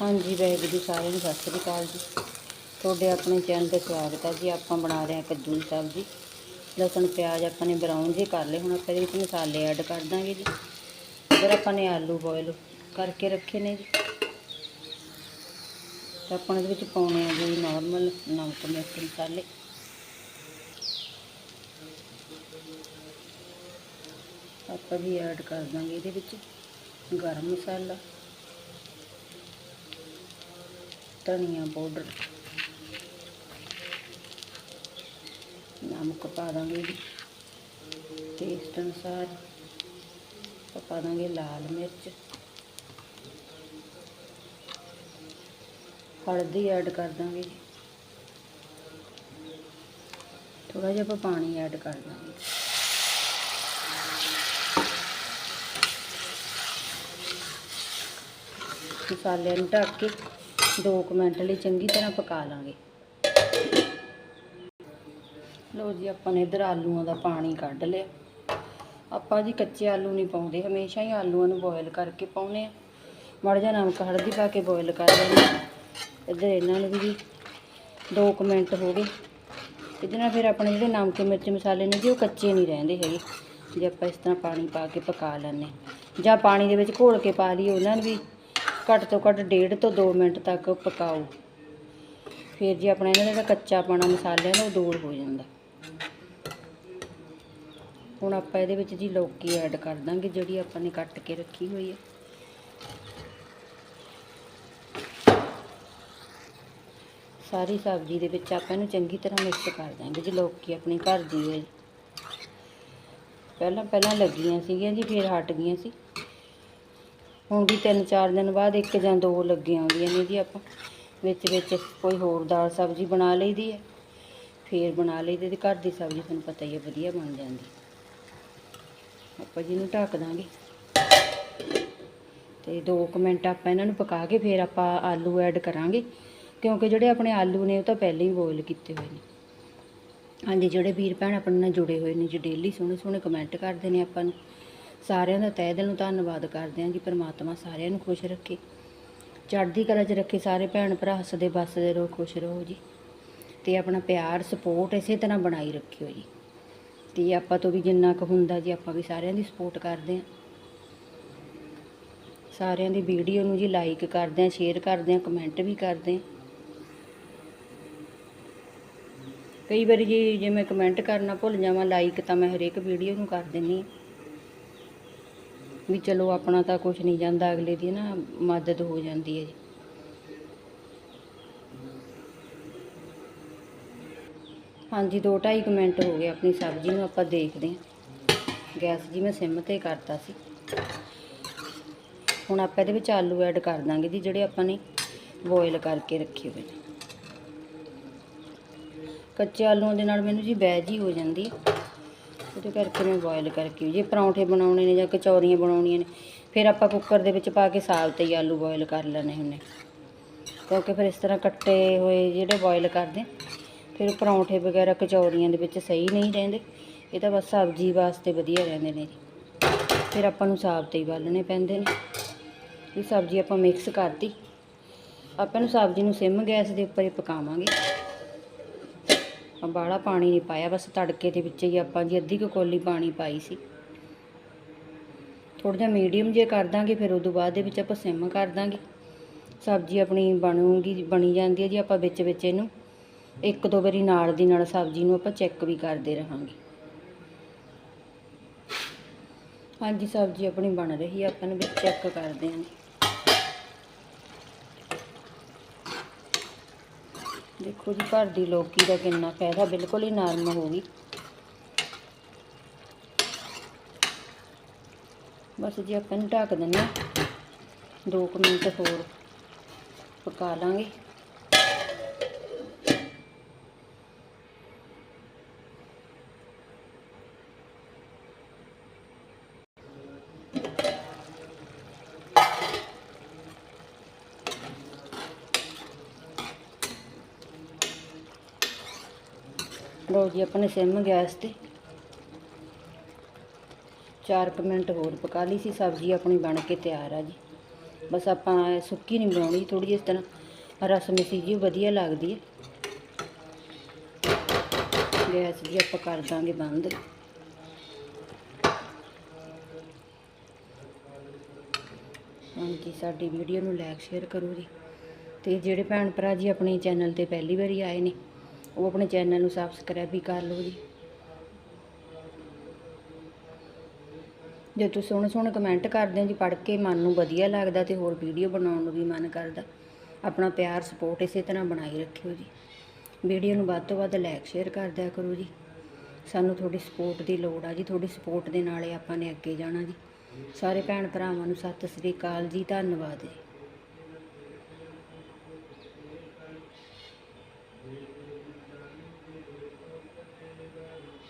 ਹਾਂਜੀ, ਵਾਹਿਗੁਰੂ ਜੀ, ਸਾਰਿਆਂ ਨੂੰ ਸਤਿ ਸ੍ਰੀ ਅਕਾਲ ਜੀ। ਤੁਹਾਡੇ ਆਪਣੇ ਚੈਨਲ ਤੇ ਸਵਾਗਤ ਹੈ ਜੀ। ਆਪਾਂ ਬਣਾ ਰਹੇ ਹਾਂ ਕੱਦੂ ਦੀ ਸਬਜ਼ੀ ਲਸਣ, ਪਿਆਜ਼ ਆਪਾਂ ਨੇ ਬਰਾਊਨ ਜੇ ਕਰ ਲਏ। ਹੁਣ ਆਪਾਂ ਇਹਦੇ ਵਿੱਚ ਮਸਾਲੇ ਐਡ ਕਰ ਦਾਂਗੇ ਜੀ। ਫਿਰ ਆਪਾਂ ਨੇ ਆਲੂ ਬੋਇਲ ਕਰਕੇ ਰੱਖੇ ਨੇ ਜੀ। ਤੇ ਆਪਾਂ ਇਹਦੇ ਵਿੱਚ ਪਾਉਣੇ ਆ ਜੀ ਨਾਰਮਲ ਨਮਕ ਮਿਰਚ ਮਸਾਲੇ। ਆਪਾਂ ਵੀ ਐਡ ਕਰ ਦਾਂਗੇ ਇਹਦੇ ਵਿੱਚ ਗਰਮ ਮਸਾਲਾ। ਧਨੀਆ ਪਾਊਡਰ ਨਮਕ ਪਾ ਦਾਂਗੇ ਜੀ। ਟੇਸਟ ਅਨੁਸਾਰ ਪਾ ਦਾਂਗੇ ਲਾਲ ਮਿਰਚ। ਹਲਦੀ ਐਡ ਕਰ ਦਾਂਗੇ ਜੀ। ਥੋੜਾ ਜਿਹਾ ਆਪਾਂ ਪਾਣੀ ਐਡ ਕਰ ਦਾਂਗੇ। ਮਸਾਲਿਆਂ ਨੂੰ ਢੱਕ ਕੇ 2 ਮਿੰਟ ਲਈ ਚੰਗੀ ਤਰ੍ਹਾਂ ਪਕਾ ਲਾਂਗੇ। ਲਓ ਜੀ, ਆਪਾਂ ਨੇ ਇਧਰ ਆਲੂਆਂ ਦਾ ਪਾਣੀ ਕੱਢ ਲਿਆ। ਆਪਾਂ ਜੀ ਕੱਚੇ ਆਲੂ ਨਹੀਂ ਪਾਉਂਦੇ, ਹਮੇਸ਼ਾ ਹੀ ਆਲੂਆਂ ਨੂੰ ਬੋਇਲ ਕਰਕੇ ਪਾਉਨੇ ਆ ਮੜ ਜਾ ਨਮਕ ਹਲਦੀ ਪਾ ਕੇ ਬੋਇਲ ਕਰ ਲੈਂਦੇ ਹਾਂ। ਇੱਧਰ ਇਹਨਾਂ ਨੂੰ ਵੀ 2 ਮਿੰਟ ਹੋ ਗਏ। ਇਹਦੇ ਨਾਲ ਫਿਰ ਆਪਣੇ ਜਿਹੜੇ ਨਮਕ ਮਿਰਚ ਮਸਾਲੇ ਨੇ ਜੀ, ਉਹ ਕੱਚੇ ਨਹੀਂ ਰਹਿੰਦੇ ਹੈਗੇ। ਜੇ ਆਪਾਂ ਇਸ ਤਰ੍ਹਾਂ ਪਾਣੀ ਪਾ ਕੇ ਪਕਾ ਲੈਂਦੇ ਜਾਂ ਪਾਣੀ ਦੇ ਵਿੱਚ ਘੋਲ ਕੇ ਪਾ ਲਈਏ, ਉਹਨਾਂ ਨੂੰ ਵੀ ਘੱਟ ਤੋਂ ਘੱਟ ਡੇਢ ਤੋਂ 2 ਮਿੰਟ ਤੱਕ ਪਕਾਓ। ਫਿਰ ਜੀ ਆਪਣਾ ਇਹਨਾਂ ਦਾ ਕੱਚਾ ਪਾਣਾ ਮਸਾਲਿਆਂ ਦਾ ਉਹ ਦੂਰ ਹੋ ਜਾਂਦਾ। ਹੁਣ ਆਪਾਂ ਇਹਦੇ ਵਿੱਚ ਜੀ ਲੌਕੀ ਐਡ ਕਰ ਦਾਂਗੇ, ਜਿਹੜੀ ਆਪਾਂ ਨੇ ਕੱਟ ਕੇ ਰੱਖੀ ਹੋਈ ਹੈ ਸਾਰੀ ਸਬਜ਼ੀ ਦੇ ਵਿੱਚ ਆਪਾਂ ਇਹਨੂੰ ਚੰਗੀ ਤਰ੍ਹਾਂ ਮਿਕਸ ਕਰ ਦਾਂਗੇ ਜੀ, ਲੌਕੀ ਆਪਣੀ ਘਰ ਦੀ ਹੈ ਪਹਿਲਾਂ ਪਹਿਲਾਂ ਲੱਗੀਆਂ ਸੀਗੀਆਂ ਜੀ, ਫਿਰ ਹਟ ਗਈਆਂ ਸੀ। ਹੁਣ ਵੀ ਤਿੰਨ ਚਾਰ ਦਿਨ ਬਾਅਦ ਇੱਕ ਜਾਂ ਦੋ ਲੱਗੀਆਂ ਆਉਂਦੀਆਂ ਨੇ ਜੀ ਆਪਾਂ। ਵਿੱਚ ਵਿੱਚ ਕੋਈ ਹੋਰ ਦਾਲ ਸਬਜ਼ੀ ਬਣਾ ਲਈਦੀ ਹੈ, ਫੇਰ ਬਣਾ ਲਈਦੀ ਤੇ ਘਰ ਦੀ ਸਬਜ਼ੀ ਤੁਹਾਨੂੰ ਪਤਾ ਹੀ ਹੈ ਵਧੀਆ ਬਣ ਜਾਂਦੀ। ਆਪਾਂ ਜੀ ਨੂੰ ਢੱਕ ਦਾਂਗੇ। ਤੇ 2 ਮਿੰਟ ਆਪਾਂ ਇਹਨਾਂ ਨੂੰ ਪਕਾ ਕੇ ਫੇਰ ਆਪਾਂ ਆਲੂ ਐਡ ਕਰਾਂਗੇ, ਕਿਉਂਕਿ ਜਿਹੜੇ ਆਪਣੇ ਆਲੂ ਨੇ ਉਹ ਤਾਂ ਪਹਿਲਾਂ ਹੀ ਬੋਇਲ ਕੀਤੇ ਹੋਏ ਨੇ। ਹਾਂਜੀ, ਜਿਹੜੇ ਵੀਰ ਭੈਣ ਆਪਣੇ ਨਾਲ ਜੁੜੇ ਹੋਏ ਨੇ, ਜੀ ਡੇਲੀ ਸੋਹਣੇ ਸੋਹਣੇ ਕਮੈਂਟ ਕਰਦੇ ਨੇ ਆਪਾਂ ਨੂੰ। ਸਾਰਿਆਂ ਦਾ ਤਹਿ ਦਿਲੋਂ ਧੰਨਵਾਦ ਕਰਦੇ ਹਾਂ ਜੀ ਪਰਮਾਤਮਾ ਸਾਰਿਆਂ ਨੂੰ ਖੁਸ਼ ਰੱਖੇ। ਚੜ੍ਹਦੀ ਕਲਾ 'ਚ ਰੱਖੇ ਸਾਰੇ ਭੈਣ ਭਰਾ, ਹੱਸਦੇ ਵੱਸਦੇ ਰਹੋ, ਖੁਸ਼ ਰਹੋ ਜੀ। ਤੇ ਆਪਣਾ ਪਿਆਰ ਸਪੋਰਟ ਇਸੇ ਤਰ੍ਹਾਂ ਬਣਾਈ ਰੱਖਿਓ ਜੀ। ਤੇ ਆਪਾਂ ਤੋਂ ਵੀ ਜਿੰਨਾ ਕੁ ਹੁੰਦਾ ਜੀ, ਆਪਾਂ ਵੀ ਸਾਰਿਆਂ ਦੀ ਸਪੋਰਟ ਕਰਦੇ ਹਾਂ। ਸਾਰਿਆਂ ਦੀ ਵੀਡੀਓ ਨੂੰ ਜੀ ਲਾਈਕ ਕਰਦੇ ਹਾਂ ਸ਼ੇਅਰ ਕਰਦੇ ਹਾਂ ਕਮੈਂਟ ਵੀ ਕਰਦੇ ਹਾਂ। ਕਈ ਵਾਰੀ ਜੀ, ਜੇ ਮੈਂ ਕਮੈਂਟ ਕਰਨਾ ਭੁੱਲ ਜਾਵਾਂ ਲਾਈਕ ਤਾਂ ਮੈਂ ਹਰੇਕ ਵੀਡੀਓ ਨੂੰ ਕਰ ਦਿੰਨੀ ਹਾਂ। ਵੀ ਚਲੋ ਆਪਣਾ ਤਾਂ ਕੁਝ ਨਹੀਂ ਜਾਂਦਾ, ਅਗਲੇ ਦੀ ਨਾ ਮਦਦ ਹੋ ਜਾਂਦੀ ਹੈ ਜੀ। ਹਾਂਜੀ 2.5 ਮਿੰਟ ਹੋ ਗਏ ਆਪਣੀ ਸਬਜ਼ੀ ਨੂੰ ਆਪਾਂ ਦੇਖਦੇ ਹਾਂ। ਗੈਸ ਜੀ ਮੈਂ ਸਿਮ ਤੇ ਕਰਤਾ ਸੀ। ਹੁਣ ਆਪਾਂ ਇਹਦੇ ਵਿੱਚ ਆਲੂ ਐਡ ਕਰ ਦਾਂਗੇ ਜੀ, ਜਿਹੜੇ ਆਪਾਂ ਨੇ ਬੋਇਲ ਕਰਕੇ ਰੱਖੇ ਹੋਏ ਨੇ। ਕੱਚੇ ਆਲੂਆਂ ਦੇ ਨਾਲ ਮੈਨੂੰ ਜੀ ਬੈਜ ਹੀ ਹੋ ਜਾਂਦੀ ਹੈ। ਉਹਦੇ ਕਰਕੇ ਮੈਂ ਬੋਇਲ ਕਰਕੇ ਜੇ ਪਰੌਂਠੇ ਬਣਾਉਣੇ ਨੇ ਜਾਂ ਕਚੌਰੀਆਂ ਬਣਾਉਣੀਆਂ ਨੇ, ਫਿਰ ਆਪਾਂ ਕੁੱਕਰ ਦੇ ਵਿੱਚ ਪਾ ਕੇ ਸਾਲ ਤੇ ਹੀ ਆਲੂ ਬੋਇਲ ਕਰ ਲੈਣੇ ਹੁੰਨੇ ਕਿਉਂਕਿ ਫਿਰ ਇਸ ਤਰ੍ਹਾਂ ਕੱਟੇ ਹੋਏ ਜਿਹੜੇ ਬੋਇਲ ਕਰਦੇ, ਫਿਰ ਪਰੌਂਠੇ ਵਗੈਰਾ ਕਚੌਰੀਆਂ ਦੇ ਵਿੱਚ ਸਹੀ ਨਹੀਂ ਰਹਿੰਦੇ, ਇਹ ਤਾਂ ਬਸ ਸਬਜ਼ੀ ਵਾਸਤੇ ਵਧੀਆ ਰਹਿੰਦੇ ਨੇ ਜੀ। ਫਿਰ ਆਪਾਂ ਨੂੰ ਸਾਬ ਤੇ ਹੀ ਬਾਲਣੇ ਪੈਂਦੇ ਨੇ। ਇਹ ਸਬਜ਼ੀ ਆਪਾਂ ਮਿਕਸ ਕਰਤੀ। ਆਪਾਂ ਨੂੰ ਸਬਜ਼ੀ ਨੂੰ ਸਿਮ ਗੈਸ ਦੇ ਉੱਪਰ ਹੀ ਪਕਾਵਾਂਗੇ। ਬਾਹਲਾ ਪਾਣੀ ਨਹੀਂ ਪਾਇਆ, ਬਸ ਤੜਕੇ ਦੇ ਵਿੱਚ ਹੀ ਆਪਾਂ ਜੀ ਅੱਧੀ ਕੁ ਕੋਲੀ ਪਾਣੀ ਪਾਈ ਸੀ। ਥੋੜਾ ਜਿਹਾ ਮੀਡੀਅਮ ਜੇ ਕਰ ਦਾਂਗੇ, ਫਿਰ ਉਦੋਂ ਬਾਅਦ ਦੇ ਵਿੱਚ ਆਪਾਂ ਸਿਮ ਕਰ ਦਾਂਗੇ। ਸਬਜ਼ੀ ਆਪਣੀ ਬਣੂਗੀ, ਬਣੀ ਜਾਂਦੀ ਹੈ ਜੀ ਆਪਾਂ ਵਿੱਚ ਵਿੱਚ ਇਹਨੂੰ। ਇੱਕ ਦੋ ਵਾਰੀ ਨਾਲ ਦੀ ਨਾਲ ਸਬਜ਼ੀ ਨੂੰ ਆਪਾਂ ਚੈੱਕ ਵੀ ਕਰਦੇ ਰਹਾਂਗੇ। ਹਾਂਜੀ, ਸਬਜ਼ੀ ਆਪਣੀ ਬਣ ਰਹੀ ਹੈ, ਆਪਾਂ ਨੂੰ ਵਿੱਚ ਚੈੱਕ ਕਰਦੇ ਹਾਂ। ਦੇਖੋ ਜੀ, ਘਰ ਦੀ ਲੌਕੀ ਦਾ ਕਿੰਨਾ ਫਾਇਦਾ, ਬਿਲਕੁਲ ਹੀ ਨਰਮ ਹੋ ਗਈ। ਬਸ ਜੀ ਆਪਾਂ ਨੂੰ ਢੱਕ ਦਿੰਦੇ ਹਾਂ। 2 ਮਿੰਟ ਹੋਰ ਪਕਾ ਲਾਂਗੇ। ਲਓ ਜੀ, ਆਪਾਂ ਨੇ ਸਿਮ ਗੈਸ ਤੇ 4 ਮਿੰਟ ਹੋਰ ਪਕਾ ਲਈ ਸੀ, ਸਬਜ਼ੀ ਆਪਣੀ ਬਣ ਕੇ ਤਿਆਰ ਆ ਜੀ। ਬਸ ਆਪਾਂ ਸੁੱਕੀ ਨਹੀਂ ਬਣਾਉਣੀ ਥੋੜੀ ਜਿਹੀ ਇਸ ਤਰ੍ਹਾਂ ਰਸ ਮਿਸੀ ਜੀ, ਵਧੀਆ ਲੱਗਦੀ ਹੈ। ਗੈਸ ਜੀ ਆਪਾਂ ਕਰ ਦਾਂਗੇ ਬੰਦ। ਹਾਂਜੀ, ਸਾਡੀ ਵੀਡੀਓ ਨੂੰ ਲਾਈਕ ਸ਼ੇਅਰ ਕਰੋ ਜੀ। ਤੇ ਜਿਹੜੇ ਭੈਣ ਭਰਾ ਜੀ ਆਪਣੇ ਚੈਨਲ ਤੇ ਪਹਿਲੀ ਵਾਰੀ ਆਏ ਨੇ ਉਹ ਆਪਣੇ ਚੈਨਲ ਨੂੰ ਸਬਸਕ੍ਰਾਈਬ ਵੀ ਕਰ ਲਓ ਜੀ। ਜੇ ਤੁਸੀਂ ਸੋਹਣੇ ਸੋਹਣੇ ਕਮੈਂਟ ਕਰਦੇ ਹੋ ਜੀ, ਪੜ੍ਹ ਕੇ ਮਨ ਨੂੰ ਵਧੀਆ ਲੱਗਦਾ ਤੇ ਹੋਰ ਵੀਡੀਓ ਬਣਾਉਣ ਨੂੰ ਵੀ ਮਨ ਕਰਦਾ। ਆਪਣਾ ਪਿਆਰ ਸਪੋਰਟ ਇਸੇ ਤਰ੍ਹਾਂ ਬਣਾਈ ਰੱਖਿਓ ਜੀ। ਵੀਡੀਓ ਨੂੰ ਵੱਧ ਤੋਂ ਵੱਧ ਲਾਈਕ ਸ਼ੇਅਰ ਕਰ ਦਿਆ ਕਰੋ ਜੀ। ਸਾਨੂੰ ਤੁਹਾਡੀ ਸਪੋਰਟ ਦੀ ਲੋੜ ਆ ਜੀ। ਤੁਹਾਡੀ ਸਪੋਰਟ ਦੇ ਨਾਲ ਹੀ ਆਪਾਂ ਨੇ ਅੱਗੇ ਜਾਣਾ ਜੀ। ਸਾਰੇ ਭੈਣ ਭਰਾਵਾਂ ਨੂੰ ਸਤਿ ਸ੍ਰੀ ਅਕਾਲ ਜੀ। ਧੰਨਵਾਦ ਜੀ।